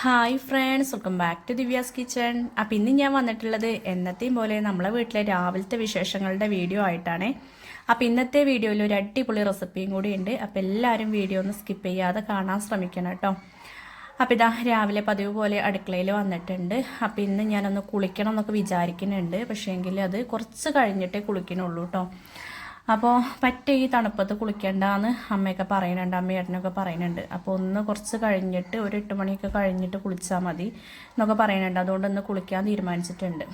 Hi friends welcome back to Divya's kitchen appam ഇന്ന് ഞാൻ വന്നിട്ടുള്ളത് എന്നത്തെയും പോലെ നമ്മളെ വീട്ടിലെ രാവിലത്തെ വിശേഷങ്ങളുടെ വീഡിയോ ആയിട്ടാണ്. അപ്പം ഇന്നത്തെ വീഡിയോയിൽ ഒരു അടിപൊളി റെസിപ്പിയും കൂടി ഉണ്ട്. അപ്പം എല്ലാവരും വീഡിയോ ഒന്ന് സ്കിപ്പ് ചെയ്യാതെ കാണാൻ ശ്രമിക്കണം കേട്ടോ. അപ്പം ഇതാ രാവിലെ പതിവ് പോലെ അടുക്കളയിൽ വന്നിട്ടുണ്ട്. അപ്പം ഇന്ന് ഞാനൊന്ന് കുളിക്കണം എന്നൊക്കെ വിചാരിക്കുന്നുണ്ട്. പക്ഷേ എങ്കിൽ അത് കുറച്ച് കഴിഞ്ഞിട്ടേ കുളിക്കണുള്ളൂ കേട്ടോ. അപ്പോൾ പറ്റ ഈ തണുപ്പത്ത് കുളിക്കേണ്ടെന്ന് അമ്മയൊക്കെ പറയുന്നുണ്ട് അമ്മയേട്ടനൊക്കെ പറയുന്നുണ്ട് അപ്പോൾ ഒന്ന് കുറച്ച് കഴിഞ്ഞിട്ട് ഒരു എട്ട് മണിയൊക്കെ കഴിഞ്ഞിട്ട് കുളിച്ചാൽ മതി എന്നൊക്കെ പറയുന്നുണ്ട് അതുകൊണ്ട് ഒന്ന് കുളിക്കാൻ തീരുമാനിച്ചിട്ടുണ്ട്.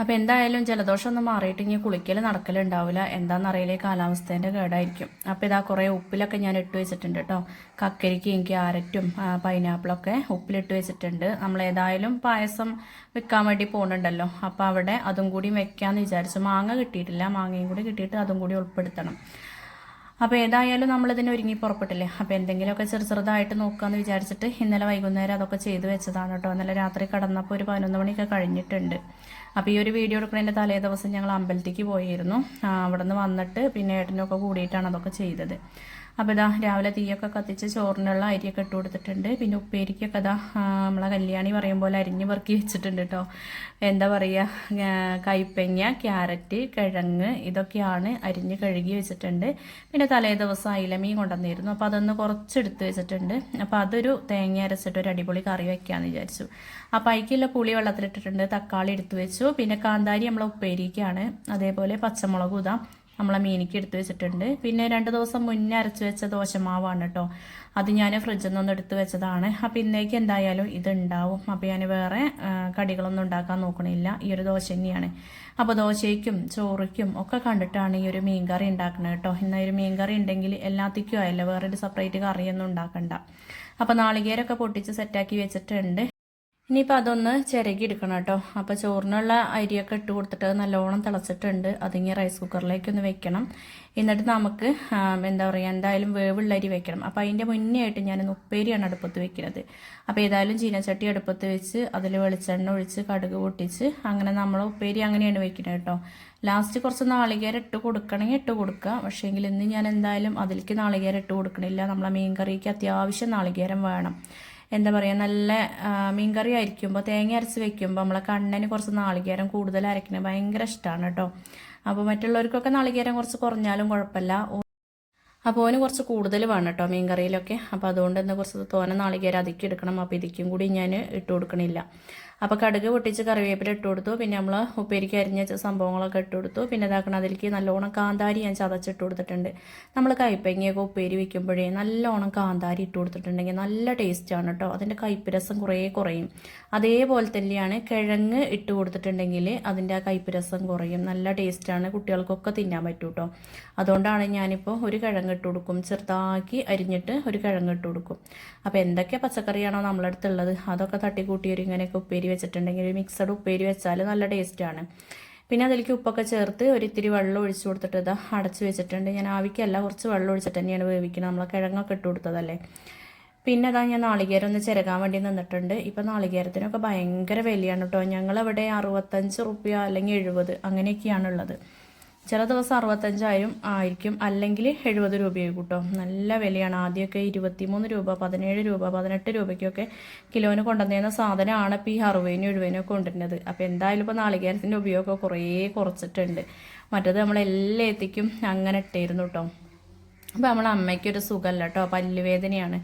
അപ്പോൾ എന്തായാലും ജലദോഷം ഒന്നും മാറിയിട്ട് ഇനി കുളിക്കൽ നടക്കലുണ്ടാവില്ല എന്താണെന്നറിയില്ല കാലാവസ്ഥേന്റെ കേടായിരിക്കും. അപ്പോൾ ഇതാ കുറേ ഉപ്പിലൊക്കെ ഞാൻ ഇട്ട് വെച്ചിട്ടുണ്ട് കേട്ടോ കക്കരിക്കയും ക്യാരറ്റും പൈനാപ്പിളൊക്കെ ഉപ്പിലിട്ട് വെച്ചിട്ടുണ്ട്. നമ്മൾ ഏതായാലും പായസം വെക്കാൻ വേണ്ടി പോകുന്നുണ്ടല്ലോ അപ്പോൾ അവിടെ അതും കൂടി വെക്കാമെന്ന് വിചാരിച്ചു. മാങ്ങ കിട്ടിയിട്ടില്ല. മാങ്ങയും കൂടി കിട്ടിയിട്ട് അതും കൂടി ഉൾപ്പെടുത്തണം. അപ്പോൾ ഏതായാലും ഇതിനെ ഒരുങ്ങി പുറപ്പെട്ടില്ലേ? അപ്പോൾ എന്തെങ്കിലുമൊക്കെ ചെറു ചെറുതായിട്ട് നോക്കാന്ന് വിചാരിച്ചിട്ട് ഇന്നലെ വൈകുന്നേരം അതൊക്കെ ചെയ്തു വെച്ചതാണ് കേട്ടോ. ഇന്നലെ രാത്രി കടന്നപ്പോൾ ഒരു പതിനൊന്ന് മണിയൊക്കെ കഴിഞ്ഞിട്ടുണ്ട്. അപ്പോൾ ഈ ഒരു വീഡിയോ എടുക്കുന്നതിന്റെ തലേ ദിവസം ഞങ്ങൾ അമ്പലത്തേക്ക് പോയിരുന്നു. അവിടെ നിന്ന് വന്നിട്ട് പിന്നെ ഏട്ടനൊക്കെ കൂടിയിട്ടാണ് അതൊക്കെ ചെയ്തത്. അപ്പോൾ ഇതാ രാവിലെ തീയൊക്കെ കത്തിച്ച് ചോറിനുള്ള അരിയൊക്കെ ഇട്ട് കൊടുത്തിട്ടുണ്ട്. പിന്നെ ഉപ്പേരിക്കൊക്കെ ഇതാ നമ്മളെ കല്യാണി പറയും പോലെ അരിഞ്ഞ് പെറുക്കി വെച്ചിട്ടുണ്ട് കേട്ടോ എന്താ പറയുക കൈപ്പങ്ങ ക്യാരറ്റ് കിഴങ്ങ് ഇതൊക്കെയാണ് അരിഞ്ഞ് കഴുകി വെച്ചിട്ടുണ്ട്. പിന്നെ തലേ ദിവസം അയിലമീൻ കൊണ്ടുവന്നിരുന്നു. അപ്പോൾ അതൊന്ന് കുറച്ചെടുത്ത് വെച്ചിട്ടുണ്ട്. അപ്പോൾ അതൊരു തേങ്ങ അരച്ചിട്ട് ഒരു അടിപൊളി കറി വെക്കാമെന്ന് വിചാരിച്ചു. അപ്പോൾ അയക്കുള്ള പുളി വെള്ളത്തിലിട്ടിട്ടുണ്ട് തക്കാളി എടുത്തു വെച്ചു. പിന്നെ കാന്താരി നമ്മളെ ഉപ്പേരിക്കാണ്. അതേപോലെ പച്ചമുളകും ഇതാ നമ്മളെ മീനിക്ക് എടുത്തു വെച്ചിട്ടുണ്ട്. പിന്നെ രണ്ട് ദിവസം മുന്നേ അരച്ചു വെച്ച ദോശമാവാണ് കേട്ടോ അത് ഞാൻ ഫ്രിഡ്ജിൽ നിന്ന് എടുത്തു വെച്ചതാണ്. അപ്പോൾ ഇന്നേക്ക് എന്തായാലും ഇത് ഉണ്ടാവും. അപ്പോൾ ഞാൻ വേറെ കടികളൊന്നും ഉണ്ടാക്കാൻ നോക്കണില്ല. ഈ ഒരു ദോശ തന്നെയാണ്. അപ്പോൾ ദോശയ്ക്കും ചോറയ്ക്കും ഒക്കെ കണ്ടിട്ടാണ് ഈ ഒരു മീൻകറി ഉണ്ടാക്കുന്നത് കേട്ടോ ഇന്ന ഒരു മീൻകറി ഉണ്ടെങ്കിൽ എല്ലാത്തിക്കും ആയല്ലോ. വേറൊരു സെപ്പറേറ്റ് കറിയൊന്നും ഉണ്ടാക്കണ്ട. അപ്പോൾ നാളികേരൊക്കെ പൊട്ടിച്ച് സെറ്റാക്കി വെച്ചിട്ടുണ്ട്. ഇനിയിപ്പോൾ അതൊന്ന് ചിരകി എടുക്കണം കേട്ടോ. അപ്പോൾ ചോറിനുള്ള അരിയൊക്കെ ഇട്ട് കൊടുത്തിട്ട് നല്ലോണം തിളച്ചിട്ടുണ്ട്. അതിങ്ങനെ റൈസ് കുക്കറിലേക്ക് ഒന്ന് വെക്കണം. എന്നിട്ട് നമുക്ക് എന്താ പറയുക എന്തായാലും വേവുള്ള അരി വെക്കണം. അപ്പോൾ അതിന്റെ മുന്നേ ആയിട്ട് ഞാൻ ഉപ്പേരിയാണ് അടുപ്പത്ത് വെക്കുന്നത്. അപ്പോൾ ഏതായാലും ചീനച്ചട്ടി അടുപ്പത്ത് വെച്ച് അതിൽ വെളിച്ചെണ്ണ ഒഴിച്ച് കടുക് പൊട്ടിച്ച് അങ്ങനെ നമ്മൾ ഉപ്പേരി അങ്ങനെയാണ് വെക്കുന്നത് കേട്ടോ. ലാസ്റ്റ് കുറച്ച് നാളികേരം ഇട്ട് കൊടുക്കണമെങ്കിൽ ഇട്ട് കൊടുക്കുക. പക്ഷേങ്കിൽ ഇന്ന് ഞാൻ എന്തായാലും അതിലേക്ക് നാളികേരം ഇട്ട് കൊടുക്കണില്ല. നമ്മളെ മീൻ കറിക്ക് അത്യാവശ്യം നാളികേരം വേണം. എന്താ പറയുക നല്ല മീൻകറി അരിക്കുമ്പോൾ തേങ്ങ അരച്ച് വെക്കുമ്പോൾ നമ്മളെ കണ്ണിന് കുറച്ച് നാളികേരം കൂടുതൽ അരക്കുന്നത് ഭയങ്കര ഇഷ്ടമാണ് കേട്ടോ. അപ്പോൾ മറ്റുള്ളവർക്കൊക്കെ നാളികേരം കുറച്ച് കുറഞ്ഞാലും കുഴപ്പമില്ല. അപ്പോൾ ഓന് കുറച്ച് കൂടുതൽ വേണം കേട്ടോ മീൻ കറിയിലൊക്കെ അപ്പോൾ അതുകൊണ്ട് തന്നെ കുറച്ച് തോന നാളികേരം അതിക്ക് എടുക്കണം. അപ്പോൾ ഇതിക്കും കൂടി ഞാൻ ഇട്ട് കൊടുക്കണില്ല. അപ്പോൾ കടുക് പൊട്ടിച്ച് കറിവേപ്പില ഇട്ട് കൊടുത്തു. പിന്നെ നമ്മൾ ഉപ്പേരിക്ക് അരിഞ്ഞ സംഭവങ്ങളൊക്കെ ഇട്ട് കൊടുത്തു. പിന്നെ ഇതാക്കണം അതിലേക്ക് നല്ലോണം കാന്താരി ഞാൻ ചതച്ചിട്ട് കൊടുത്തിട്ടുണ്ട്. നമ്മൾ കയ്പ്പങ്ങിയൊക്കെ ഉപ്പേരി വെക്കുമ്പോഴേ നല്ലോണം കാന്താരി ഇട്ട് കൊടുത്തിട്ടുണ്ടെങ്കിൽ നല്ല ടേസ്റ്റാണ് കേട്ടോ അതിന്റെ കൈപ്പരസം രസം കുറേ കുറയും. അതേപോലെ തന്നെയാണ് കിഴങ്ങ് ഇട്ട് കൊടുത്തിട്ടുണ്ടെങ്കിൽ അതിന്റെ ആ കയ്പ്പ് കുറയും. നല്ല ടേസ്റ്റാണ് കുട്ടികൾക്കൊക്കെ തിന്നാൻ പറ്റും കേട്ടോ അതുകൊണ്ടാണ് ഞാനിപ്പോൾ ഒരു കിഴങ്ങ് ഇട്ട് കൊടുക്കും. ചെറുതാക്കി അരിഞ്ഞിട്ട് ഒരു കിഴങ്ങ് ഇട്ട് കൊടുക്കും. അപ്പോൾ എന്തൊക്കെ പച്ചക്കറിയാണോ നമ്മളടുത്തുള്ളത്? അതൊക്കെ തട്ടിക്കൂട്ടിയൊരു ഇങ്ങനെയൊക്കെ ഉപ്പേരി വെച്ചിട്ടുണ്ടെങ്കിൽ ഒരു മിക്സഡ് ഉപ്പേരി വെച്ചാൽ നല്ല ടേസ്റ്റാണ് പിന്നെ അതിലേക്ക് ഉപ്പൊക്കെ ചേർത്ത് ഒരിത്തിരി വെള്ളം ഒഴിച്ചു കൊടുത്തിട്ട് ഇതാ അടച്ചു വെച്ചിട്ടുണ്ട്. ഞാൻ ആവിക്കല്ല കുറച്ച് വെള്ളം ഒഴിച്ചിട്ട് തന്നെയാണ് വേവിക്കുന്നത് നമ്മൾ കിഴങ്ങൊക്കെ ഇട്ട് കൊടുത്തതല്ലേ. പിന്നെ അതാ ഞാൻ നാളികേരം ഒന്ന് ചിരകാൻ വേണ്ടി നിന്നിട്ടുണ്ട്. ഇപ്പം നാളികേരത്തിനൊക്കെ ഭയങ്കര വിലയാണ് കേട്ടോ. ഞങ്ങളവിടെ അറുപത്തഞ്ച് റുപ്യ അല്ലെങ്കിൽ എഴുപത് അങ്ങനെയൊക്കെയാണുള്ളത്. ചില ദിവസം അറുപത്തഞ്ചായിരം ആയിരിക്കും. അല്ലെങ്കിൽ എഴുപത് രൂപയായി കൂട്ടോ. നല്ല വിലയാണ്. ആദ്യമൊക്കെ ഇരുപത്തിമൂന്ന് രൂപ പതിനേഴ് രൂപ പതിനെട്ട് രൂപയ്ക്കൊക്കെ കിലോന് കൊണ്ടുവന്നിരുന്ന സാധനമാണ് ഇപ്പോൾ ഈ അറുപതിനും എഴുപതിനും ഒക്കെ കൊണ്ടുവരുന്നത്. അപ്പോൾ എന്തായാലും ഇപ്പോൾ നാളികേരത്തിന്റെ ഉപയോഗമൊക്കെ കുറേ കുറച്ചിട്ടുണ്ട്. മറ്റത് നമ്മളെല്ലാത്തിക്കും അങ്ങനെ ഇട്ടായിരുന്നു കേട്ടോ. അപ്പോൾ നമ്മളെ അമ്മയ്ക്കൊരു സുഖമല്ല കേട്ടോ പല്ലുവേദനയാണ്.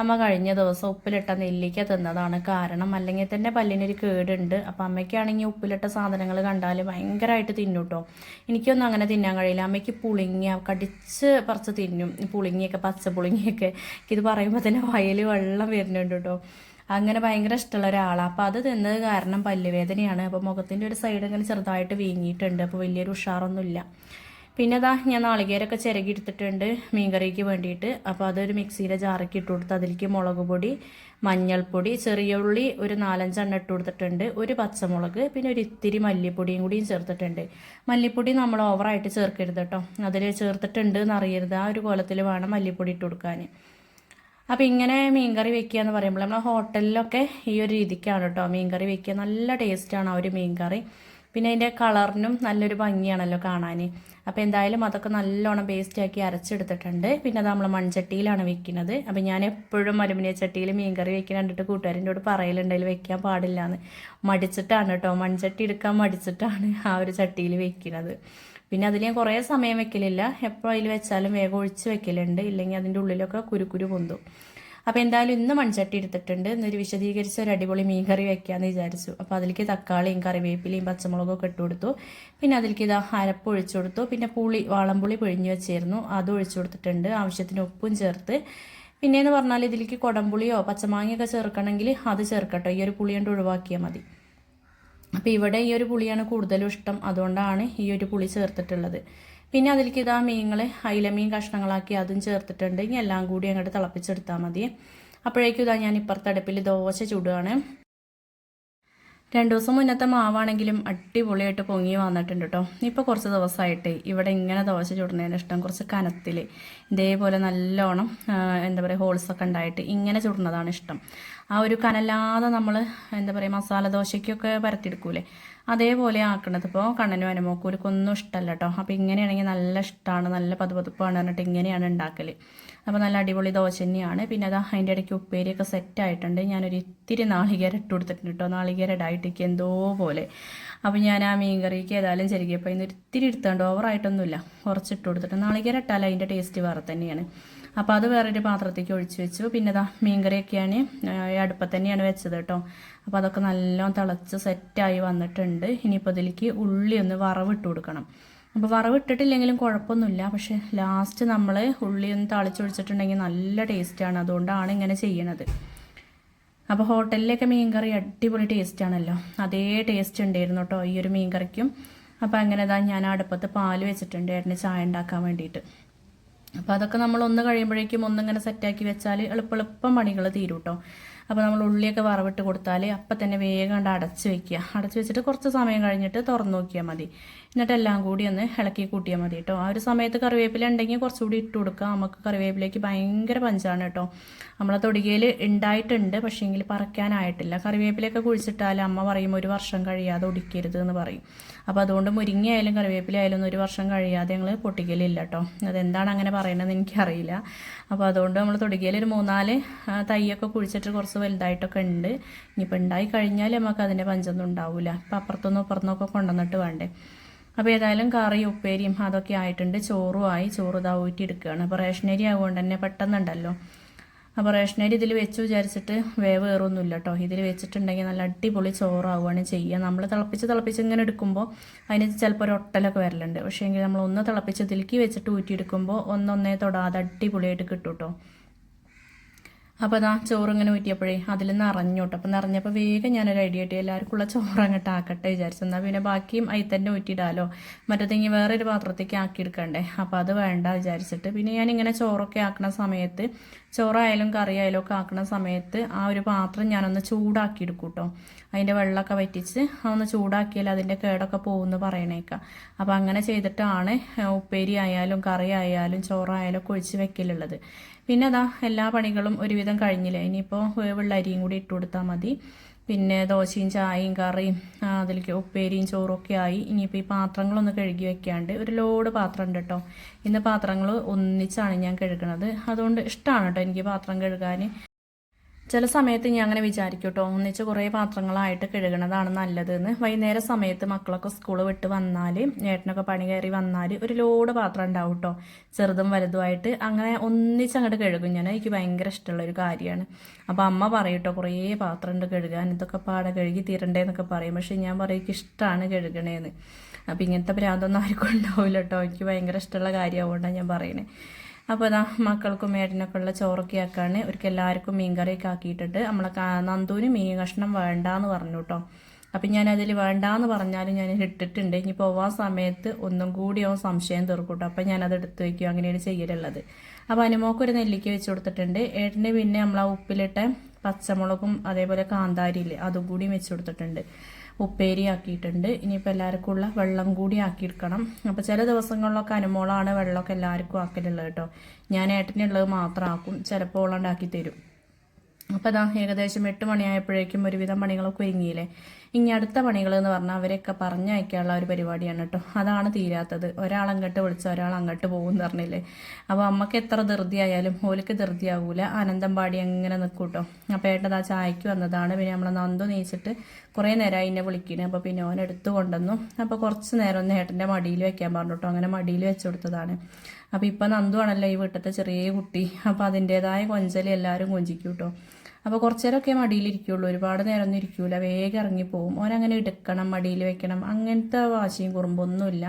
അമ്മ കഴിഞ്ഞ ദിവസം ഉപ്പിലിട്ട നെല്ലിക്ക തിന്നതാണ്. കാരണം അല്ലെങ്കിൽ തന്നെ പല്ലിനൊരു കേടുണ്ട്. അപ്പം അമ്മയ്ക്കാണെങ്കിൽ ഉപ്പിലിട്ട സാധനങ്ങൾ കണ്ടാൽ ഭയങ്കരമായിട്ട് തിന്നും കേട്ടോ എനിക്കൊന്നും അങ്ങനെ തിന്നാൻ കഴിയില്ല. അമ്മയ്ക്ക് പുളിങ്ങ കടിച്ച് പറിച്ച് തിന്നും. പുളിങ്ങിയൊക്കെ പച്ച പുളിങ്ങിയൊക്കെ. ഇത് പറയുമ്പോൾ തന്നെ വയൽ വെള്ളം വരുന്നുണ്ട് കേട്ടോ അങ്ങനെ ഭയങ്കര ഇഷ്ടമുള്ള ഒരാളാണ് അപ്പോൾ അത് തിന്നത് കാരണം പല്ലുവേദനയാണ്. അപ്പോൾ മുഖത്തിന്റെ ഒരു സൈഡ് അങ്ങനെ ചെറുതായിട്ട് വീങ്ങിയിട്ടുണ്ട്. അപ്പോൾ വലിയൊരു ഉഷാറൊന്നുമില്ല. പിന്നെ അതാ ഞാൻ നാളികേരൊക്കെ ചിരകി എടുത്തിട്ടുണ്ട് മീൻകറിക്ക് വേണ്ടിയിട്ട്. അപ്പോൾ അതൊരു മിക്സിയിലെ ജാറൊക്കെ ഇട്ട് കൊടുത്ത് അതിലേക്ക് മുളക് പൊടി മഞ്ഞൾപ്പൊടി ചെറിയ ഉള്ളി ഒരു നാലഞ്ചെണ്ണം ഇട്ട് കൊടുത്തിട്ടുണ്ട്. ഒരു പച്ചമുളക് പിന്നെ ഒരു ഇത്തിരി മല്ലിപ്പൊടിയും കൂടിയും ചേർത്തിട്ടുണ്ട്. മല്ലിപ്പൊടി നമ്മൾ ഓവറായിട്ട് ചേർക്കരുത് കേട്ടോ. അതിൽ ചേർത്തിട്ടുണ്ട് എന്നറിയരുത് ആ ഒരു കോലത്തിൽ വേണം മല്ലിപ്പൊടി ഇട്ട് കൊടുക്കാൻ. അപ്പോൾ ഇങ്ങനെ മീൻകറി വെക്കുക എന്ന് പറയുമ്പോൾ നമ്മൾ ഹോട്ടലിലൊക്കെ ഈ ഒരു രീതിക്കാണ് കേട്ടോ മീൻകറി വെക്കുക. നല്ല ടേസ്റ്റാണ് ആ ഒരു മീൻകറി. പിന്നെ അതിന്റെ കളറിനും നല്ലൊരു ഭംഗിയാണല്ലോ കാണാൻ അപ്പോൾ എന്തായാലും അതൊക്കെ നല്ലോണം പേസ്റ്റാക്കി അരച്ചെടുത്തിട്ടുണ്ട്. പിന്നെ അത് നമ്മൾ മൺചട്ടിയിലാണ് വെക്കുന്നത്. അപ്പോൾ ഞാൻ എപ്പോഴും അലുമിനിയ ചട്ടിയിൽ മീൻകറി വെക്കാൻ കണ്ടിട്ട് കൂട്ടുകാരന്റെ കൂടെ പറയലുണ്ടെങ്കിൽ വെക്കാൻ പാടില്ല എന്ന് മടിച്ചിട്ടാണ് കേട്ടോ മൺചട്ടി എടുക്കാൻ മടിച്ചിട്ടാണ് ആ ഒരു ചട്ടിയിൽ വെക്കുന്നത്. പിന്നെ അതിൽ ഞാൻ കുറേ സമയം വെക്കലില്ല. എപ്പോൾ അതിൽ വെച്ചാലും വേഗം ഒഴിച്ച് വെക്കലുണ്ട്. ഇല്ലെങ്കിൽ അതിന്റെ ഉള്ളിലൊക്കെ കുരുക്കുരു പൊന്തും. അപ്പോൾ എന്തായാലും ഇന്ന് മൺചട്ടി എടുത്തിട്ടുണ്ട്. എന്നൊരു വിശദീകരിച്ച ഒരു അടിപൊളി മീൻ കറി വെക്കാന്ന് വിചാരിച്ചു. അപ്പോൾ അതിലേക്ക് തക്കാളിയും കറിവേപ്പിലയും പച്ചമുളകൊക്കെ ഇട്ട് കൊടുത്തു. പിന്നെ അതിലേക്ക് ഇതാ അരപ്പ് ഒഴിച്ചു കൊടുത്തു. പിന്നെ പുളി വാളംപുളി പിഴിഞ്ഞു വെച്ചിരുന്നു. അത് ഒഴിച്ചു കൊടുത്തിട്ടുണ്ട്. ആവശ്യത്തിന് ഉപ്പും ചേർത്ത്. പിന്നെയെന്ന് പറഞ്ഞാൽ ഇതിലേക്ക് കുടംപുളിയോ പച്ചമാങ്ങയൊക്കെ ചേർക്കണമെങ്കിൽ അത് ചേർക്കട്ടോ. ഈ ഒരു പുളി കൊണ്ട് ഒഴിവാക്കിയാൽ മതി. അപ്പോൾ ഇവിടെ ഈ ഒരു പുളിയാണ് കൂടുതലും ഇഷ്ടം. അതുകൊണ്ടാണ് ഈ ഒരു പുളി ചേർത്തിട്ടുള്ളത്. പിന്നെ അതിലേക്ക് ഇതാ മീങ്ങൾ അയിലമീൻ കഷ്ണങ്ങളാക്കി അതും ചേർത്തിട്ടുണ്ട്. ഇനി എല്ലാം കൂടി അങ്ങോട്ട് തിളപ്പിച്ചെടുത്താൽ മതി. അപ്പോഴേക്കും ഇതാ ഞാൻ ഇപ്പുറത്തടുപ്പിൽ ദോശ ചുടുകയാണ് രണ്ടു ദിവസം മുന്നത്തെ മാവാണെങ്കിലും അടിപൊളിയായിട്ട് പൊങ്ങി വന്നിട്ടുണ്ട് കേട്ടോ ഇപ്പോൾ കുറച്ച് ദിവസമായിട്ട് ഇവിടെ ഇങ്ങനെ ദോശ ചുടുന്നതിന് ഇഷ്ടം കുറച്ച് കനത്തിൽ ഇതേപോലെ നല്ലോണം എന്താ പറയുക ഹോൾസൊക്കെ ഉണ്ടായിട്ട് ഇങ്ങനെ ചുടുന്നതാണ് ഇഷ്ടം. ആ ഒരു കനല്ലാതെ നമ്മൾ എന്താ പറയുക മസാല ദോശയ്ക്കൊക്കെ പരത്തിയെടുക്കൂലേ? അതേപോലെ ആക്കണത് ഇപ്പോൾ കണ്ണനും അനുമോക്കൂലിക്കൊന്നും ഇഷ്ടമല്ല കേട്ടോ അപ്പോൾ ഇങ്ങനെയാണെങ്കിൽ നല്ല ഇഷ്ടമാണ് നല്ല പതുപതുപ്പാണ് പറഞ്ഞിട്ട് ഇങ്ങനെയാണ് ഉണ്ടാക്കൽ അപ്പോൾ നല്ല അടിപൊളി ദോശ തന്നെയാണ്. പിന്നെ അത് അതിന്റെ ഇടയ്ക്ക് ഉപ്പേരിയൊക്കെ സെറ്റ് ആയിട്ടുണ്ട്. ഞാനൊരു ഇത്തിരി നാളികേരം ഇട്ട് കൊടുത്തിട്ടുണ്ട് കേട്ടോ നാളികേര ഇടായിട്ടേക്ക് എന്തോ പോലെ. അപ്പോൾ ഞാൻ ആ മീൻ കറിക്ക് ഏതായാലും ചെറുകിയപ്പോൾ ഇന്ന് ഇത്തിരി എടുത്തുകൊണ്ട് ഓവറായിട്ടൊന്നുമില്ല. കുറച്ചിട്ട് കൊടുത്തിട്ട് നാളികേരം ഇട്ടാൽ അതിന്റെ ടേസ്റ്റ് വേറെ തന്നെയാണ്. അപ്പോൾ അത് വേറൊരു പാത്രത്തേക്ക് ഒഴിച്ച് വെച്ചു. പിന്നെ ഇതാ മീൻകറിയൊക്കെയാണ് അടുപ്പത്ത് തന്നെയാണ് വെച്ചത് കേട്ടോ. അപ്പോൾ അതൊക്കെ നല്ലോണം തിളച്ച് സെറ്റായി വന്നിട്ടുണ്ട്. ഇനിയിപ്പോൾ ഇതിലേക്ക് ഉള്ളി ഒന്ന് വറവിട്ട് കൊടുക്കണം. അപ്പോൾ വറവിട്ടിട്ടില്ലെങ്കിലും കുഴപ്പമൊന്നുമില്ല. പക്ഷേ ലാസ്റ്റ് നമ്മൾ ഉള്ളി ഒന്ന് തളിച്ചൊഴിച്ചിട്ടുണ്ടെങ്കിൽ നല്ല ടേസ്റ്റാണ് അതുകൊണ്ടാണ് ഇങ്ങനെ ചെയ്യണത്. അപ്പോൾ മീൻ കറി അടിപൊളി ടേസ്റ്റ് ആണല്ലോ. അതേ ടേസ്റ്റ് ഉണ്ടായിരുന്നു കേട്ടോ ഈ ഒരു മീൻ കറിക്കും അപ്പോൾ അങ്ങനെ ഇതാ ഞാൻ അടുപ്പത്ത് പാൽ വെച്ചിട്ടുണ്ട് ഏട്ടന് ചായ ഉണ്ടാക്കാൻ വേണ്ടിയിട്ട്. അപ്പോൾ അതൊക്കെ നമ്മൾ ഒന്ന് കഴിയുമ്പോഴേക്കും ഒന്നിങ്ങനെ സെറ്റാക്കി വെച്ചാൽ എളുപ്പം എളുപ്പം പണികൾ തീരും കേട്ടോ അപ്പോൾ നമ്മൾ ഉള്ളിയൊക്കെ വറവിട്ട് കൊടുത്താൽ അപ്പം തന്നെ വേഗം കണ്ട് അടച്ച് വെക്കുക. അടച്ച് വെച്ചിട്ട് കുറച്ച് സമയം കഴിഞ്ഞിട്ട് തുറന്നു നോക്കിയാൽ മതി. എന്നിട്ട് എല്ലാം കൂടി ഒന്ന് ഇളക്കി കൂട്ടിയാൽ മതി കേട്ടോ. ആ ഒരു സമയത്ത് കറിവേപ്പില ഉണ്ടെങ്കിൽ കുറച്ചുകൂടി ഇട്ട് കൊടുക്കുക. നമുക്ക് കറിവേപ്പിലേക്ക് ഭയങ്കര പഞ്ചാണ് കേട്ടോ. നമ്മളെ തൊടികയിൽ ഉണ്ടായിട്ടുണ്ട് പക്ഷേങ്കിൽ പറക്കാനായിട്ടില്ല. കറിവേപ്പിലൊക്കെ കുഴിച്ചിട്ടാൽ അമ്മ പറയും ഒരു വർഷം കഴിയാതെ ഒടിക്കരുത് എന്ന് പറയും. അപ്പോൾ അതുകൊണ്ട് കറിവേപ്പിലായാലും ഒന്നും ഒരു വർഷം കഴിയാതെ ഞങ്ങൾ പൊട്ടിക്കലില്ല കേട്ടോ അതെന്താണ് അങ്ങനെ പറയണതെന്ന് എനിക്കറിയില്ല. അപ്പോൾ അതുകൊണ്ട് നമ്മൾ തുടങ്ങിയാൽ ഒരു മൂന്നാൽ തൈയൊക്കെ കുഴിച്ചിട്ട് കുറച്ച് വലുതായിട്ടൊക്കെ ഉണ്ട്. ഇനിയിപ്പോൾ ഉണ്ടായി കഴിഞ്ഞാൽ നമുക്ക് അതിന്റെ പഞ്ചൊന്നും ഉണ്ടാവില്ല അപ്പോൾ അപ്പുറത്തുനിന്നും ഇപ്പുറത്തുനിന്നൊക്കെ കൊണ്ടുവന്നിട്ട് വേണ്ടേ. അപ്പോൾ ഏതായാലും കറി ഉപ്പേരിയും അതൊക്കെ ആയിട്ടുണ്ട്. ചോറും ആയി. ചോറ് ഇതാ ഊറ്റിയെടുക്കുകയാണ്. അപ്പോൾ റേഷനരി ആയതുകൊണ്ട് തന്നെ പെട്ടെന്നുണ്ടല്ലോ. അപ്പോൾ റേഷനരി ഇതിൽ വെച്ച് വിചാരിച്ചിട്ട് വേവ് കയറൊന്നുമില്ല കേട്ടോ. ഇതിൽ വെച്ചിട്ടുണ്ടെങ്കിൽ നല്ല അടിപൊളി ചോറാവുകയാണ് ചെയ്യുക. നമ്മൾ തിളപ്പിച്ച് തിളപ്പിച്ച് ഇങ്ങനെ എടുക്കുമ്പോൾ അതിന് ചിലപ്പോൾ ഒരു ഒട്ടലൊക്കെ വരലുണ്ട്. പക്ഷേ എങ്കിൽ നമ്മൾ ഒന്ന് തിളപ്പിച്ച് ഇതിലേക്ക് വെച്ചിട്ട് ഊറ്റിയെടുക്കുമ്പോൾ ഒന്നൊന്നേ തൊടാതെ അടിപൊളിയായിട്ട് കിട്ടും കേട്ടോ. അപ്പോൾ അതാ ചോറ് ഇങ്ങനെ ഊറ്റിയപ്പോഴേ അതിൽ നിറഞ്ഞോട്ടോ അപ്പോൾ നിറഞ്ഞപ്പോൾ വേഗം ഞാനൊരു ഐഡിയ കിട്ടി. എല്ലാവർക്കുള്ള ചോറ് അങ്ങോട്ട് ആക്കട്ടെ വിചാരിച്ചു. എന്നാൽ പിന്നെ ബാക്കിയും അതിൽ തന്നെ ഊറ്റിയിടാലോ. മറ്റേതെങ്കിൽ വേറൊരു പാത്രത്തേക്ക് ആക്കിയെടുക്കണ്ടേ. അപ്പോൾ അത് വേണ്ട വിചാരിച്ചിട്ട് പിന്നെ ഞാനിങ്ങനെ ചോറൊക്കെ ആക്കുന്ന സമയത്ത് ചോറായാലും കറിയായാലും ഒക്കെ ആക്കുന്ന സമയത്ത് ആ ഒരു പാത്രം ഞാനൊന്ന് ചൂടാക്കി എടുക്കും കേട്ടോ അതിന്റെ വെള്ളമൊക്കെ വറ്റിച്ച് അതൊന്ന് ചൂടാക്കിയാൽ അതിന്റെ കേടൊക്കെ പോകുമെന്ന് പറയണേക്കാം. അപ്പോൾ അങ്ങനെ ചെയ്തിട്ടാണ് ഉപ്പേരി ആയാലും കറി ആയാലും ചോറായാലും ഒക്കെ ഒഴിച്ച് വെക്കലുള്ളത്. പിന്നെ അതാ എല്ലാ പണികളും ഒരുവിധം കഴിഞ്ഞില്ലേ? ഇനിയിപ്പോൾ വേവുള്ള അരിയും കൂടി ഇട്ട് കൊടുത്താൽ മതി. പിന്നെ ദോശയും ചായയും കറിയും അതിലേക്ക് ഉപ്പേരിയും ചോറൊക്കെ ആയി. ഇനിയിപ്പോൾ ഈ പാത്രങ്ങളൊന്ന് കഴുകി വെക്കാണ്ട് ഒരു ലോഡ് പാത്രം ഉണ്ട് കേട്ടോ ഇന്ന് പാത്രങ്ങൾ ഒന്നിച്ചാണ് ഞാൻ കഴുകണത്. അതുകൊണ്ട് ഇഷ്ടമാണ് കേട്ടോ എനിക്ക് പാത്രം കഴുകാൻ ചില സമയത്ത് ഞാൻ അങ്ങനെ വിചാരിക്കും കേട്ടോ ഒന്നിച്ച് കുറേ പാത്രങ്ങളായിട്ട് കഴുകണതാണ് നല്ലതെന്ന്. വൈകുന്നേര സമയത്ത് മക്കളൊക്കെ സ്കൂൾ വിട്ട് വന്നാൽ ഏട്ടനൊക്കെ പണി കയറി വന്നാൽ ഒരു ലോഡ് പാത്രം ഉണ്ടാവും കേട്ടോ ചെറുതും വലുതുമായിട്ട് അങ്ങനെ ഒന്നിച്ച് അങ്ങോട്ട് കഴുകും. ഞാൻ എനിക്ക് ഭയങ്കര ഇഷ്ടമുള്ള ഒരു കാര്യമാണ്. അപ്പോൾ അമ്മ പറയും കേട്ടോ കുറേ പാത്രം ഉണ്ട് കഴുകാൻ ഇതൊക്കെ പാടെ കഴുകി തീരണ്ടേന്നൊക്കെ പറയും. പക്ഷേ ഞാൻ പറയും എനിക്ക് ഇഷ്ടമാണ് കഴുകണേന്ന്. അപ്പോൾ ഇങ്ങനത്തെ ഭ്രാന്തൊന്നും ആർക്കും ഉണ്ടാവില്ല കേട്ടോ എനിക്ക് ഭയങ്കര ഇഷ്ടമുള്ള കാര്യമാവുകൊണ്ടാണ് ഞാൻ പറയുന്നത് അപ്പോൾ ഇതാ മക്കൾക്കും മേടിനൊക്കെ ഉള്ള ചോറൊക്കെ ആക്കാണ് ഒരിക്കൽ എല്ലാവർക്കും മീൻ കറിയൊക്കെ ആക്കിയിട്ടിട്ട് നമ്മളെ നന്ദൂന് മീൻ കഷ്ണം വേണ്ടാന്ന് പറഞ്ഞു കേട്ടോ അപ്പം ഞാൻ അതിൽ വേണ്ടാന്ന് പറഞ്ഞാലും ഞാൻ ഇട്ടിട്ടുണ്ട്. ഇനി പോവാൻ സമയത്ത് ഒന്നും കൂടി അവൻ സംശയം തീർക്കൂട്ടോ അപ്പം ഞാനത് എടുത്തു വയ്ക്കും അങ്ങനെയാണ് ചെയ്യലുള്ളത്. അപ്പോൾ അനുമോക്കൊരു നെല്ലിക്ക വെച്ച് കൊടുത്തിട്ടുണ്ട്. ഏട്ടന് പിന്നെ നമ്മൾ ആ ഉപ്പിലിട്ട പച്ചമുളകും അതേപോലെ കാന്താരിയില്ലേ അതും കൂടി വെച്ച് കൊടുത്തിട്ടുണ്ട്. ഉപ്പേരി ആക്കിയിട്ടുണ്ട്. ഇനിയിപ്പോൾ എല്ലാവർക്കും ഉള്ള വെള്ളം കൂടി ആക്കിയെടുക്കണം. അപ്പോൾ ചില ദിവസങ്ങളിലൊക്കെ അനുമോളാണ് വെള്ളമൊക്കെ എല്ലാവർക്കും ആക്കലുള്ളത് കേട്ടോ. ഞാൻ ഏട്ടനുള്ളത് മാത്രം ആക്കും. ചിലപ്പോൾ ഉണ്ടാക്കി തരും. അപ്പോൾ അതാ ഏകദേശം എട്ട് മണിയായപ്പോഴേക്കും ഒരുവിധം പണികളൊക്കെ ഒരുങ്ങിയില്ലേ? ഇനി അടുത്ത പണികൾ എന്ന് പറഞ്ഞാൽ അവരെയൊക്കെ പറഞ്ഞയക്കാനുള്ള ഒരു പരിപാടിയാണ് കേട്ടോ. അതാണ് തീരാത്തത്. ഒരാൾ അങ്ങോട്ട് വിളിച്ച ഒരാൾ അങ്ങോട്ട് പോകും എന്ന് പറഞ്ഞില്ലേ? അപ്പോൾ അമ്മയ്ക്ക് എത്ര ധൃതി ആയാലും ഓലിക്ക് ധൃതിയാവൂല. ആനന്ദം പാടി അങ്ങനെ നിൽക്കും കേട്ടോ. അപ്പോൾ ഏട്ടത് ആ ചായക്ക് വന്നതാണ്. പിന്നെ നമ്മളെ നന്ദു നീച്ചിട്ട് കുറേ നേരമായി എന്നെ വിളിക്കുന്നത് അപ്പോൾ പിന്നെ ഓൻ എടുത്തു കൊണ്ടുവന്നു. അപ്പോൾ കുറച്ച് നേരം ഒന്ന് ഏട്ടന്റെ മടിയിൽ വെക്കാൻ പറഞ്ഞു കേട്ടോ. അങ്ങനെ മടിയിൽ വെച്ചു കൊടുത്തതാണ്. അപ്പോൾ ഇപ്പം നന്ദു ആണല്ലോ ഈ വീട്ടിലത്തെ ചെറിയ കുട്ടി. അപ്പോൾ അതിന്റേതായ കൊഞ്ചലി എല്ലാവരും കൊഞ്ചിക്കും കേട്ടോ. അപ്പോൾ കുറച്ച് നേരമൊക്കെ മടിയിലിരിക്കുള്ളൂ. ഒരുപാട് നേരമൊന്നും ഇരിക്കൂല. വേഗം ഇറങ്ങിപ്പോവും. ഓനങ്ങനെ എടുക്കണം മടിയിൽ വെക്കണം. അങ്ങനത്തെ വാശിയും കുറുമ്പൊന്നുമില്ല.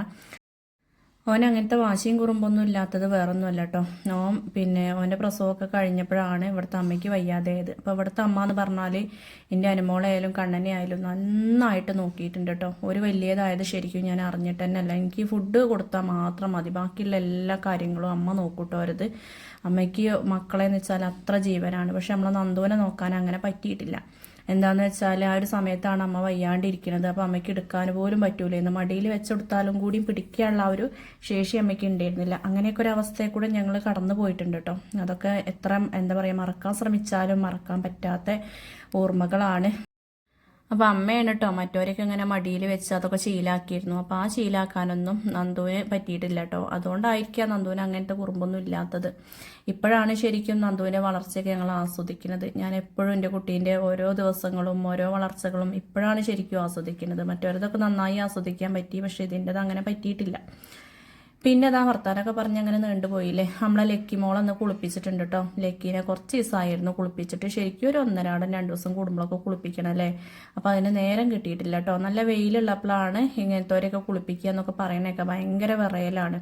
ഓൻ അങ്ങനത്തെ വാശിയും കുറുമ്പൊന്നും ഇല്ലാത്തത് വേറൊന്നുമല്ല കേട്ടോ ഓൻ പിന്നെ ഓന്റെ പ്രസവമൊക്കെ കഴിഞ്ഞപ്പോഴാണ് ഇവിടുത്തെ അമ്മയ്ക്ക് വയ്യാതെയത്. അപ്പോൾ ഇവിടുത്തെ അമ്മ എന്ന് പറഞ്ഞാൽ എന്റെ അനുമോളായാലും കണ്ണനെ ആയാലും നന്നായിട്ട് നോക്കിയിട്ടുണ്ട് കേട്ടോ. ഒരു വലിയതായത് ശരിക്കും ഞാൻ അറിഞ്ഞിട്ട് തന്നെയല്ല. എനിക്ക് ഫുഡ് കൊടുത്താൽ മാത്രം മതി. ബാക്കിയുള്ള എല്ലാ കാര്യങ്ങളും അമ്മ നോക്കൂട്ടോ അവരത്. അമ്മയ്ക്ക് മക്കളെ എന്ന് വെച്ചാൽ അത്ര ജീവനാണ്. പക്ഷെ നമ്മളെ നന്ദുവിനെ നോക്കാൻ അങ്ങനെ പറ്റിയിട്ടില്ല. എന്താന്ന് വെച്ചാൽ ആ ഒരു സമയത്താണ് അമ്മ വയ്യാണ്ടിരിക്കുന്നത്. അപ്പോൾ അമ്മയ്ക്ക് എടുക്കാൻ പോലും പറ്റൂലായിരുന്നു. മടിയിൽ വെച്ചെടുത്താലും കൂടി പിടിക്കാനുള്ള ആ ഒരു ശേഷി അമ്മയ്ക്ക് ഉണ്ടായിരുന്നില്ല. അങ്ങനെയൊക്കെ ഒരു അവസ്ഥയിൽ കൂടെ ഞങ്ങൾ കടന്നു പോയിട്ടുണ്ട് കേട്ടോ. അതൊക്കെ എത്ര എന്താ പറയുക മറക്കാൻ ശ്രമിച്ചാലും മറക്കാൻ പറ്റാത്ത ഓർമ്മകളാണ്. അപ്പോൾ അമ്മയാണ് കേട്ടോ മറ്റവരൊക്കെ ഇങ്ങനെ മടിയിൽ വെച്ച് അതൊക്കെ ശീലാക്കിയിരുന്നു. അപ്പോൾ ആ ശീലാക്കാനൊന്നും നന്ദുവിന് പറ്റിയിട്ടില്ല കേട്ടോ അതുകൊണ്ടായിരിക്കാം നന്ദുവിന് അങ്ങനത്തെ കുറുമ്പൊന്നും ഇല്ലാത്തത്. ഇപ്പോഴാണ് ശരിക്കും നന്ദുവിന്റെ വളർച്ചയൊക്കെ ഞങ്ങൾ ആസ്വദിക്കുന്നത്. ഞാൻ എപ്പോഴും എന്റെ കുട്ടീന്റെ ഓരോ ദിവസങ്ങളും ഓരോ വളർച്ചകളും ഇപ്പോഴാണ് ശരിക്കും ആസ്വദിക്കുന്നത്. മറ്റവരതൊക്കെ നന്നായി ആസ്വദിക്കാൻ പറ്റി പക്ഷേ ഇതിന്റെത് അങ്ങനെ പറ്റിയിട്ടില്ല. പിന്നെ അതാ വർത്താനൊക്കെ പറഞ്ഞ് അങ്ങനെ നീണ്ടുപോയില്ലേ? നമ്മളെ ലക്കി മോളൊന്ന് കുളിപ്പിച്ചിട്ടുണ്ട് കേട്ടോ ലക്കീനെ കുറച്ച് ദിവസമായിരുന്നു കുളിപ്പിച്ചിട്ട്. ശരിക്കും ഒരു ഒന്നരാടം രണ്ട് ദിവസം കൂടുമ്പോഴൊക്കെ കുളിപ്പിക്കണം അല്ലേ അപ്പോൾ അതിന് നേരം കിട്ടിയിട്ടില്ല കേട്ടോ നല്ല വെയിലുള്ളപ്പോഴാണ് ഇങ്ങനത്തെവരെയൊക്കെ കുളിപ്പിക്കുക എന്നൊക്കെ പറയണേക്കെ ഭയങ്കര വിറയലാണ്.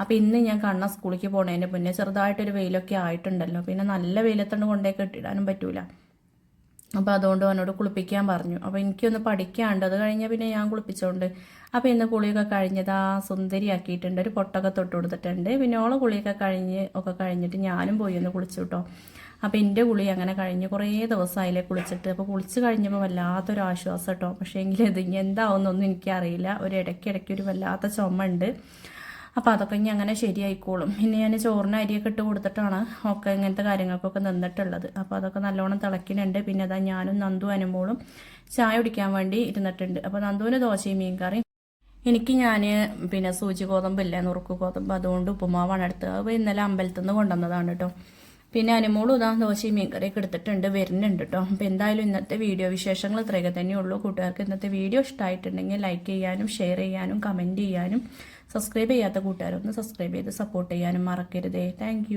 അപ്പോൾ ഇന്ന് ഞാൻ കണ്ണ സ്കൂളിലേക്ക് പോണതിന്റെ മുന്നേ ചെറുതായിട്ടൊരു വെയിലൊക്കെ ആയിട്ടുണ്ടല്ലോ. പിന്നെ നല്ല വെയിലത്തോണ്ട് കൊണ്ടേ കെട്ടിടാനും പറ്റൂല. അപ്പോൾ അതുകൊണ്ട് അവനോട് കുളിപ്പിക്കാൻ പറഞ്ഞു. അപ്പോൾ എനിക്കൊന്ന് പഠിക്കാണ്ട് അത് കഴിഞ്ഞാൽ പിന്നെ ഞാൻ കുളിപ്പിച്ചോണ്ട്. അപ്പോൾ ഇന്ന് കുളിയൊക്കെ കഴിഞ്ഞത് ആ സുന്ദരിയാക്കിയിട്ടുണ്ട് ഒരു പൊട്ടൊക്കെ തൊട്ട് കൊടുത്തിട്ടുണ്ട്. പിന്നെ ഓളെ കുളിയൊക്കെ കഴിഞ്ഞ് ഒക്കെ കഴിഞ്ഞിട്ട് ഞാനും പോയി ഒന്ന് കുളിച്ചു കേട്ടോ അപ്പോൾ എന്റെ കുളി അങ്ങനെ കഴിഞ്ഞ് കുറേ ദിവസമായില്ലേ കുളിച്ചിട്ട്. അപ്പോൾ കുളിച്ച് കഴിഞ്ഞപ്പോൾ വല്ലാത്തൊരു ആശ്വാസം കേട്ടോ പക്ഷേ എങ്കിൽ ഇത് എന്താവുന്നൊന്നും എനിക്കറിയില്ല. ഒരു ഇടയ്ക്കിടയ്ക്ക് ഒരു വല്ലാത്ത ചുമ ഉണ്ട്. അപ്പോൾ അതൊക്കെ ഇനി അങ്ങനെ ശരിയായിക്കോളും. പിന്നെ ഞാൻ ചോറിന് അരിയൊക്കെ ഇട്ട് കൊടുത്തിട്ടാണ് ഒക്കെ ഇങ്ങനത്തെ കാര്യങ്ങൾക്കൊക്കെ നിന്നിട്ടുള്ളത്. അപ്പോൾ അതൊക്കെ നല്ലോണം തിളക്കിനുണ്ട് പിന്നെ അതാ ഞാനും നന്ദു അനുമോളും ചായ കുടിക്കാൻ വേണ്ടി ഇരുന്നിട്ടുണ്ട്. അപ്പോൾ നന്ദുവിന് ദോശയും മീൻ കറി എനിക്ക് ഞാൻ പിന്നെ സൂചി ഗോതമ്പില്ല നുറുക്ക് ഗോതമ്പ്. അതുകൊണ്ട് ഉപ്പുമാവാണ് എടുത്തത്. അപ്പോൾ ഇന്നലെ അമ്പലത്തിൽ നിന്ന് കൊണ്ടുവന്നതാണ് കേട്ടോ പിന്നെ അനുമോളും ഇതാ ദോശയും മീൻ കറിയൊക്കെ എടുത്തിട്ടുണ്ട്. വരുന്നുണ്ട് കേട്ടോ അപ്പോൾ എന്തായാലും ഇന്നത്തെ വീഡിയോ വിശേഷങ്ങൾ ഇത്രയൊക്കെ തന്നെയുള്ളൂ കൂട്ടുകാർക്ക് ഇന്നത്തെ വീഡിയോ ഇഷ്ടമായിട്ടുണ്ടെങ്കിൽ ലൈക്ക് ചെയ്യാനും ഷെയർ ചെയ്യാനും കമന്റ് ചെയ്യാനും സബ്സ്ക്രൈബ് ചെയ്യാത്ത കൂട്ടുകാരൊന്ന് സബ്സ്ക്രൈബ് ചെയ്ത് സപ്പോർട്ട് ചെയ്യാനും മറക്കരുതേ. താങ്ക്